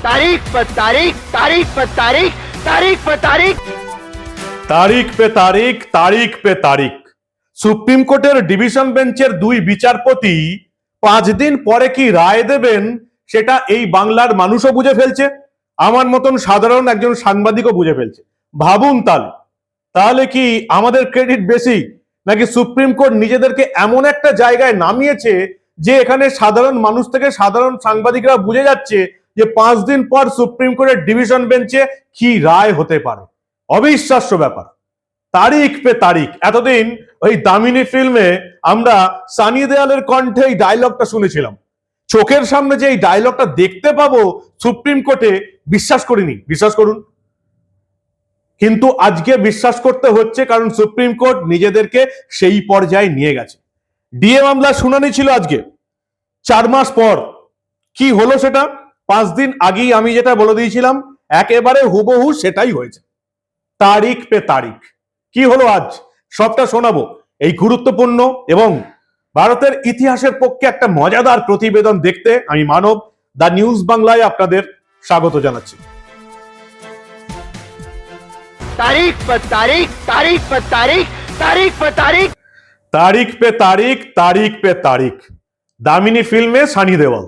तारीख पर तारीख तारीख पर तारीख तारीख पर तारीख তারিখ পে তারিখ তারিখ পে তারিখ সুপ্রিম কোর্টের ডিভিশন বেঞ্চের দুই বিচারপতি পাঁচ দিন পরে কি রায় দেবেন সেটা এই বাংলার মানুষও বুঝে ফেলছে আমার মতন সাধারণ একজন সাংবাদিকও বুঝে ফেলছে ভাবুন তাহলে তাহলে কি আমাদের ক্রেডিট বেশি নাকি সুপ্রিম কোর্ট নিজেদেরকে এমন একটা জায়গায় নামিয়েছে যে এখানে সাধারণ মানুষ থেকে সাধারণ সাংবাদিকরা বুঝে যাচ্ছে যে পাঁচ দিন পর সুপ্রিম কোর্টের ডিভিশন বেঞ্চে কি রায় হতে পারে? অবিশ্বাস্য ব্যাপার। তারিখ পে তারিখ। এতদিন ওই দামিনী ফিল্মে আমরা সানি দেয়ালের কণ্ঠে এই ডায়লগটা শুনেছিলাম। চোখের সামনে যে এই ডায়লগটা দেখতে পাবো, সুপ্রিম কোর্টে বিশ্বাস করিনি। বিশ্বাস করুন। কিন্তু আজকে বিশ্বাস করতে হচ্ছে কারণ সুপ্রিম কোর্ট নিজেদেরকে সেই পর্যায়ে নিয়ে গেছে। ডিএ মামলা শুনানি ছিল আজকে। চার মাস পর। কি হলো সেটা? পাঁচ দিন আগেই আমি যেটা বলে দিয়েছিলাম একেবারে হুবহু সেটাই হয়েছে। তারিখ পে তারিখ। কি হলো আজ? সবটা শোনাবো। এই গুরুত্বপূর্ণ এবং ভারতের ইতিহাসের পক্ষে একটা মজাদার প্রতিবেদন দেখতে আমি মানব। দ্য নিউজ বাংলায় আপনাদের স্বাগত জানাচ্ছি। তারিখ পে তারিখ তারিখ পে তারিখ তারিখ পে তারিখ। তারিখ পে তারিখ তারিখ পে তারিখ। দামিনী ফিল্মে সানি দেওয়াল।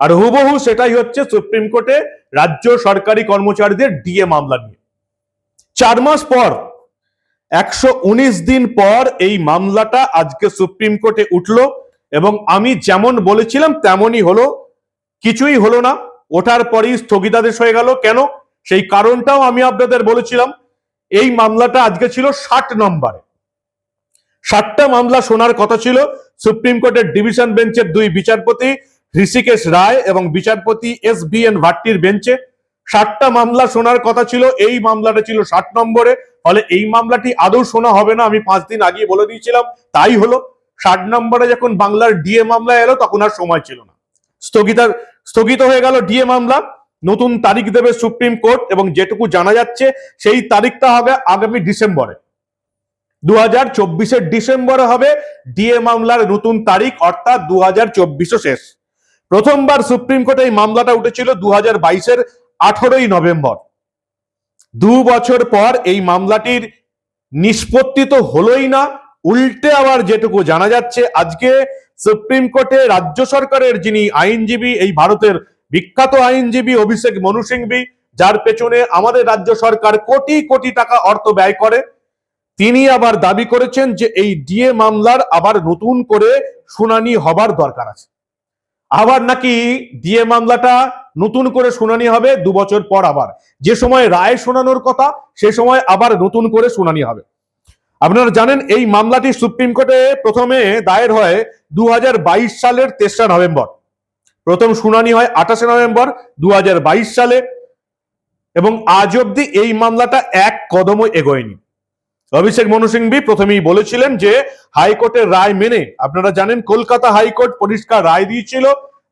আর হুবহু সেটাই হচ্ছে সুপ্রিম কোর্টে রাজ্য সরকারি কর্মচারীদের ডিএ মামলা নিয়ে। চার মাস পর, একশো উনিশ দিন পর এই মামলাটা আজকে সুপ্রিম কোর্টে উঠল এবং আমি যেমন বলেছিলাম তেমনই হলো, কিছুই হলো না। ওঠার পরেই স্থগিতাদেশ হয়ে গেল। কেন? সেই কারণটাও আমি আপনাদের বলেছিলাম। এই মামলাটা আজকে ছিল ষাট নম্বরে। ষাটটা মামলা শোনার কথা ছিল। সুপ্রিম কোর্টের ডিভিশন বেঞ্চের দুই বিচারপতি ঋষিকেশ রায় এবং বিচারপতি এস বি এন ভাট্টির বেঞ্চে ষাটটা মামলা শোনার কথা ছিল। এই মামলাটা ছিল ষাট নম্বরে। ফলে এই মামলাটি আদৌ শোনা হবে না, আমি পাঁচ দিন আগে বলে দিয়েছিলাম। তাই হলো, ষাট নম্বরে যখন বাংলার ডিএ মামলা এলো, তখন আর সময় ছিল না। স্থগিতার, স্থগিত হয়ে গেল ডিএ মামলা। নতুন তারিখ দেবে সুপ্রিম কোর্ট এবং যেটুকু জানা যাচ্ছে, সেই তারিখটা হবে আগামী ডিসেম্বরে। দু হাজার ডিসেম্বরে হবে ডিএ মামলার নতুন তারিখ, অর্থাৎ দু হাজার শেষ। প্রথমবার সুপ্রিম কোর্টে এই মামলাটা উঠেছিল দু হাজার বাইশের আঠারোই নভেম্বর। দু বছর পর এই মামলাটির নিষ্পত্তি তো হলোই না, উল্টে আবার যেটুকু জানা যাচ্ছে, আজকে সুপ্রিম কোর্টে রাজ্য সরকারের যিনি আইনজীবী, এই ভারতের বিখ্যাত আইনজীবী অভিষেক মনু সিংভি, যার পেছনে আমাদের রাজ্য সরকার কোটি কোটি টাকা অর্থ ব্যয় করে, তিনি আবার দাবি করেছেন যে এই ডিএ মামলার আবার নতুন করে শুনানি হবার দরকার আছে। আবার নাকি ডিএ মামলাটা নতুন করে শুনানি হবে দু বছর পর আবার। যে সময় রায় শোনানোর কথা, সে সময় আবার নতুন করে শুনানি হবে। আপনারা জানেন, এই মামলাটি সুপ্রিম কোর্টে প্রথমে দায়ের হয় দু হাজার বাইশ সালের তেসরা নভেম্বর। প্রথম শুনানি হয় আঠাশে নভেম্বর দু হাজার বাইশ সালে এবং আজ অব্দি এই মামলাটা এক কদমও এগোয়নি। অভিষেক মনু সিংভি প্রথমেই বলেছিলেন যে হাইকোর্টের রায় মেনে, আপনারা জানেন কলকাতা হাইকোর্ট পরিষ্কার রায় দিয়েছিল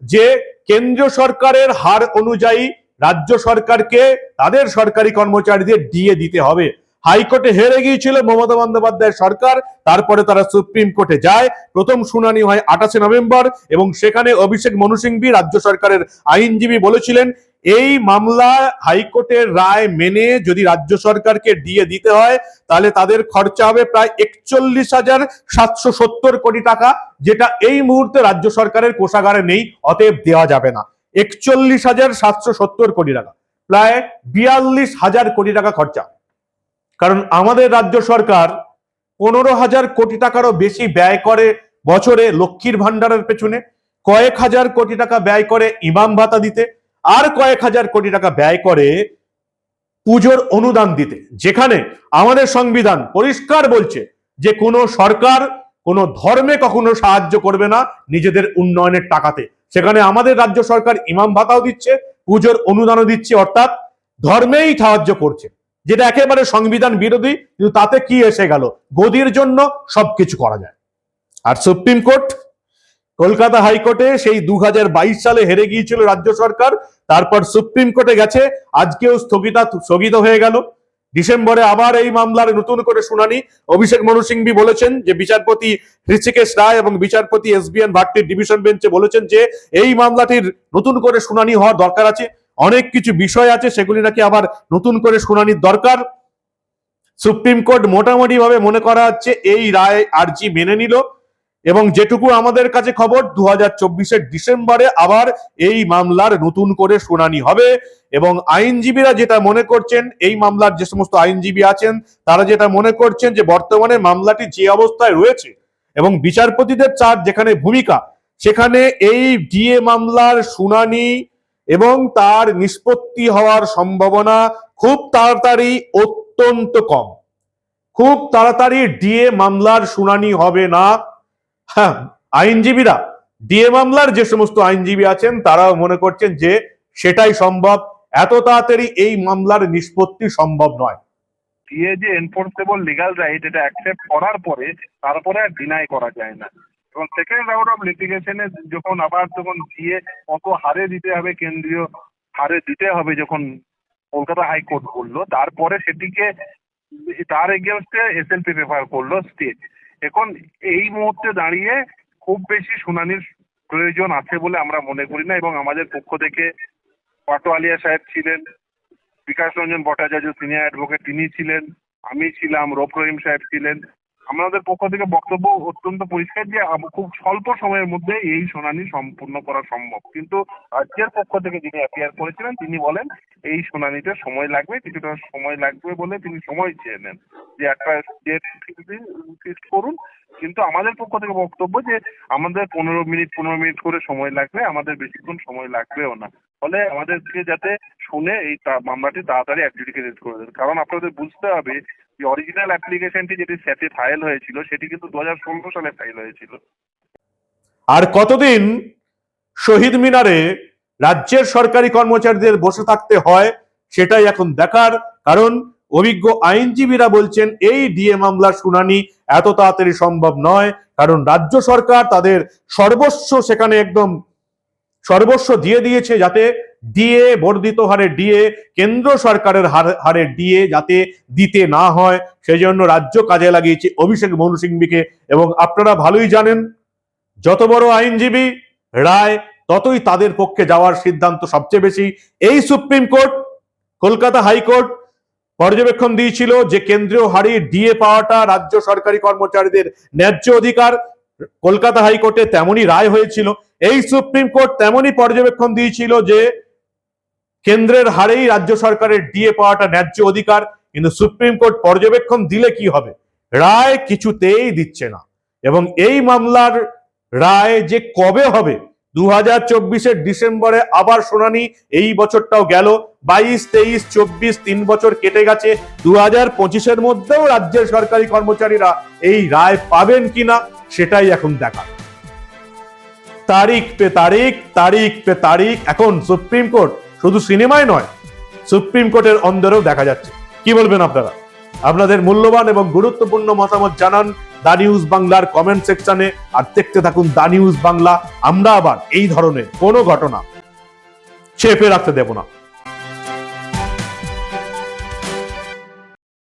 যে কেন্দ্রীয় সরকারের হার অনুযায়ী রাজ্য সরকারকে তাদের সরকারি কর্মচারীদের ডিএ দিতে হবে। হাইকোর্টে হেরে গিয়েছিল মমতা বন্দ্যোপাধ্যায় সরকার, তারপরে তারা সুপ্রিম কোর্টে যায়। প্রথম শুনানি হয় আঠাশে নভেম্বর এবং সেখানে অভিষেক মনুসিংভি রাজ্য সরকারের আইনজীবী বলেছিলেন এই মামলা হাইকোর্টের রায় মেনে যদি রাজ্য সরকারকে দিয়ে দিতে হয়, তাহলে তাদের খরচা হবে প্রায় একচল্লিশ হাজার সাতশো সত্তর কোটি টাকা, যেটা এই মুহূর্তে রাজ্য সরকারের কোষাগারে নেই, অতএব দেওয়া যাবে না। একচল্লিশ হাজার সাতশো সত্তর কোটি টাকা, প্রায় বিয়াল্লিশ হাজার কোটি টাকা খরচা। কারণ আমাদের রাজ্য সরকার পনেরো হাজার কোটি টাকারও বেশি ব্যয় করে বছরে লক্ষ্মীর ভান্ডারের পেছনে, কয়েক হাজার কোটি টাকা ব্যয় করে ইমাম ভাতা দিতে আর কয়েক হাজার কোটি টাকা ব্যয় করে পুজোর অনুদান দিতে। যেখানে আমাদের সংবিধান পরিষ্কার বলছে যে কোনো সরকার কোনো ধর্মে কখনো সাহায্য করবে না নিজেদের উন্নয়নের টাকাতে। সেখানে আমাদের রাজ্য সরকার ইমাম ভাতাও দিচ্ছে, পুজোর অনুদানও দিচ্ছে, অর্থাৎ ধর্মেই সাহায্য করছে। যেটা একেবারে সংবিধান বিরোধী, কিন্তু তাতে কি এসে গেল? গদির জন্য সবকিছু করা যায়। আর সুপ্রিম কোর্ট কলকাতা হাইকোর্টে সেই দু হাজার বাইশ সালে হেরে গিয়েছিল রাজ্য সরকার, তারপর সুপ্রিম কোর্টে গেছে, আজকেও স্থগিতা, স্থগিত হয়ে গেল। ডিসেম্বরে আবার এই মামলার নতুন করে শুনানি। অভিষেক মনু সিংভি বলেছেন যে বিচারপতি ঋষিকেশ রায় এবং বিচারপতি এস বি এন ভাট্টির ডিভিশন বেঞ্চে বলেছেন যে এই মামলাটির নতুন করে শুনানি হওয়ার দরকার আছে। অনেক কিছু বিষয় আছে, সেগুলি নাকি আবার নতুন করে শুনানির দরকার। সুপ্রিম কোর্ট মোটামুটি ভাবে মনে করা হচ্ছে এই রায় আর্জি মেনে নিল। এবং যেটুকু আমাদের কাছে খবর দু হাজার ডিসেম্বরে আবার এই মামলার নতুন করে শুনানি হবে এবং আইনজীবীরা যেটা মনে করছেন, এই মামলার যে সমস্ত আইনজীবী আছেন, তারা যেটা মনে করছেন যে বর্তমানে মামলাটি যে অবস্থায় রয়েছে এবং বিচারপতিদের চার যেখানে ভূমিকা, সেখানে এই ডিএ মামলার শুনানি এবং তার নিষ্পত্তি হওয়ার সম্ভাবনা খুব তাড়াতাড়ি অত্যন্ত কম। খুব তাড়াতাড়ি ডিএ মামলার শুনানি হবে না। হ্যাঁ আইনজীবীরা, ডিএ মামলার যে সমস্ত আইনজীবী আছেন, তারাও মনে করছেন যে সেটাই সম্ভব। এত তাড়াতাড়ি এই মামলার নিষ্পত্তি সম্ভব নয়। দিয়ে যে এনফোর্সেবল লিগাল রাইট এটা অ্যাকসেপ্ট করার পরে, তারপরে আর ডিনাই করা যায় না। এবং সেকেন্ড রাউন্ড অফ লিটিগেশনে যখন আবার যখন দিয়ে কত হারে দিতে হবে, কেন্দ্রীয় হারে দিতে হবে যখন কলকাতা হাইকোর্ট বলল, তারপরে সেটিকে তার এগেনস্টে এসএলপি প্রেফার করল স্টেট এখন এই মুহূর্তে দাঁড়িয়ে খুব বেশি শুনানির প্রয়োজন আছে বলে আমরা মনে করি না এবং আমাদের পক্ষ থেকে পাটোয়ালিয়া সাহেব ছিলেন, বিকাশ রঞ্জন ভট্টাচার্য সিনিয়র অ্যাডভোকেট তিনি ছিলেন, আমি ছিলাম রোপ রহিম সাহেব ছিলেন আমাদের পক্ষ থেকে বক্তব্য অত্যন্ত পরিষ্কার যে খুব স্বল্প সময়ের মধ্যে এই শুনানি সম্পূর্ণ করা সম্ভব। কিন্তু রাজ্যের পক্ষ থেকে যিনি অ্যাপিয়ার করেছিলেন, তিনি বলেন, এই শুনানিতে সময় লাগবে, কিছুটা সময় লাগবে বলে তিনি সময় চেয়ে নেন। যে একটা ডেট করুন। কিন্তু আমাদের পক্ষ থেকে বক্তব্য যে আমাদের পনেরো মিনিট পনেরো মিনিট করে সময় লাগবে আমাদের বেশিক্ষণ সময় লাগবেও না। ফলে আমাদেরকে যাতে শুনে এই মামলাটি তাড়াতাড়ি অ্যাডজুডিকেট করে দেন। কারণ আপনাদের বুঝতে হবে অরিজিনাল অ্যাপ্লিকেশনটি যেটি স্যাটে ফাইল হয়েছিল, সেটি কিন্তু দু হাজার ষোলো সালে ফাইল হয়েছিল। আর কতদিন শহীদ মিনারে রাজ্যের সরকারি কর্মচারীদের বসে থাকতে হয়, সেটাই এখন দেখার। কারণ অভিজ্ঞ আইনজীবীরা বলছেন, এই ডিএ মামলার শুনানি এত তাড়াতাড়ি সম্ভব নয়। কারণ রাজ্য সরকার তাদের সর্বস্ব সেখানে একদম সর্বস্ব দিয়ে দিয়েছে যাতে ডিএ বর্ধিত হারে ডিএ কেন্দ্র সরকারের হারে ডিএ যাতে দিতে না হয়, সেই জন্য রাজ্য কাজে লাগিয়েছে অভিষেক মনু সিংবিকে এবং আপনারা ভালোই জানেন, যত বড় আইনজীবী রায়, ততই তাদের পক্ষে যাওয়ার সিদ্ধান্ত সবচেয়ে বেশি। এই সুপ্রিম কোর্ট, কলকাতা হাইকোর্ট পর্যবেক্ষণ দিয়েছিল যে কেন্দ্রীয় হারে ডিএ পাওয়াটা রাজ্য সরকারি কর্মচারীদের ন্যায্য অধিকার। কলকাতা হাইকোর্টে তেমনই রায় হয়েছিল। এই সুপ্রিম কোর্ট তেমনই পর্যবেক্ষণ দিয়েছিল যে কেন্দ্রের হারেই রাজ্য সরকারের ডিএ পাওয়াটা ন্যায্য অধিকার, কিন্তু সুপ্রিম কোর্ট পর্যবেক্ষণ দিলে কি হবে? রায় কিছুতেই দিচ্ছে না। এবং এই মামলার রায় যে কবে হবে দু হাজার চব্বিশের ডিসেম্বরে আবার শুনানি, এই বছরটাও গেল। বাইশ, তেইশ, চব্বিশ, তিন বছর কেটে গেছে। দু হাজার পঁচিশের মধ্যেও রাজ্যের সরকারি কর্মচারীরা এই রায় পাবেন কিনা, সেটাই এখন দেখা তারিখ পে তারিখ তারিখ পে তারিখ, এখন সুপ্রিম কোর্ট শুধু সিনেমায় নয়, সুপ্রিম কোর্টের অন্দরেও দেখা যাচ্ছে। কি বলবেন আপনারা? আপনাদের মূল্যবান এবং গুরুত্বপূর্ণ মতামত জানান দা নিউজ বাংলার কমেন্ট সেকশনে, আর দেখতে থাকুন দা নিউজ বাংলা। আমরা আবার এই ধরনের কোনো ঘটনা চেপে রাখতে দেব না।